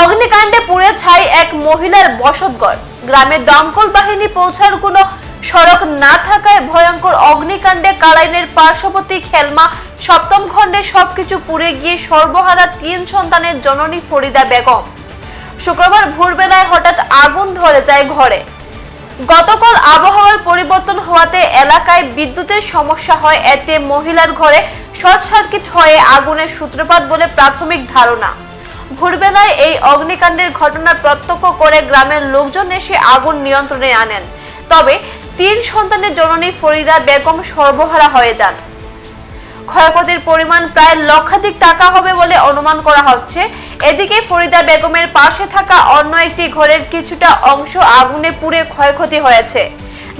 অগ্নিকাণ্ডে পুড়ে ছাই এক মহিলার বসতঘর। গ্রামে দমকল বাহিনী পৌঁছার কোনো সড়ক না থাকায় ভয়ঙ্কর অগ্নিকাণ্ডে কালাইনের পার্শ্ববর্তী খেলমা, সপ্তম খণ্ডে সবকিছু পুড়ে গিয়ে সর্বহারা তিন সন্তানের জননী ফরিদা বেগম। শুক্রবার ভোরবেলায় হঠাৎ আগুন ধরে যায় ঘরে। গতকাল আবহাওয়ার পরিবর্তন হওয়াতে এলাকায় বিদ্যুতের সমস্যা হয়, এতে মহিলার ঘরে শর্ট সার্কিট হয়ে আগুনের সূত্রপাত বলে প্রাথমিক ধারণা। ভোরবেলায় এই অগ্নিকাণ্ডের ঘটনা প্রত্যক্ষ করে গ্রামের লোকজন এসে আগুন নিয়ন্ত্রণে আনেন। তবে তিন সন্তানের জননী ফরিদা বেগম সর্বহারা হয়ে যান। ক্ষয়ক্ষতির পরিমাণ প্রায় লক্ষাধিক টাকা হবে বলে অনুমান করা হচ্ছে। এদিকে ফরিদা বেগমের পাশে থাকা অন্য একটি ঘরের কিছুটা অংশ আগুনে পুড়ে ক্ষয়ক্ষতি হয়েছে।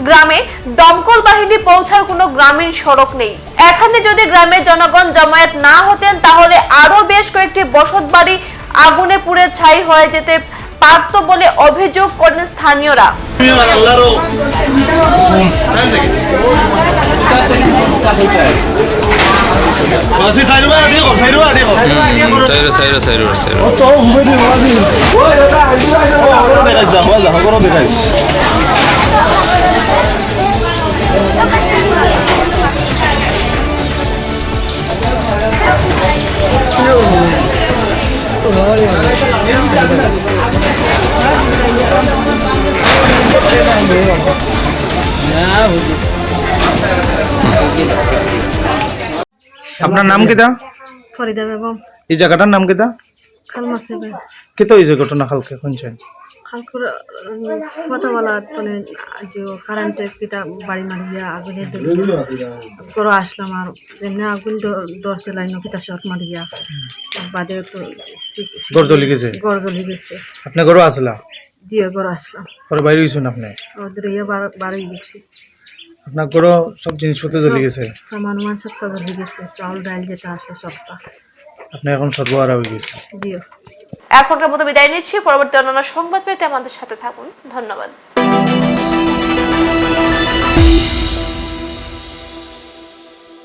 গ্রামে দমকল বাহিনী পৌঁছার কোনো গ্রামীণ সড়ক নেই। এখানে যদি গ্রামের জনগণ জমায়েত না হতেন, তাহলে আরও বেশ কয়েকটি বসত বাড়ি আগুনে পুড়ে ছাই হয়ে যেতে পারত বলে অভিযোগ করেন স্থানীয়রা। আপনার নাম কিতা ফরিদা বেগম। এই জায়গাটার নাম কিতা খালমা এই জায়গাটা না খালকে কোন খালকুর ফটোওয়ালা তনে যে কারেন্টের কিতা বাড়ি মারিয়া আগুনে করো আসলাম আর এমনি আগুন দরতে লাইন কিতা শর্ট মারিয়া বাদে তো ঘর জ্বলি গেছে? গড় জ্বলি গেছে। আপনি ঘরও আসলা? দিয়ে ঘর আসলাম। পরে বাইরে হয়েছেন আপনি? ওদের ইয়ে বাড়ি গেছি। আপনার ঘরও সব জিনিসপত্র জ্বলি গেছে? সামান মান সপ্তাহ জ্বলি গেছে চাউল ডাল যেটা আসে সপ্তাহ এখন সর্বহারা হয়ে এখনকার মতো বিদায় নিচ্ছি। পরবর্তী অন্যান্য সংবাদ পেতে আমাদের সাথে থাকুন। ধন্যবাদ।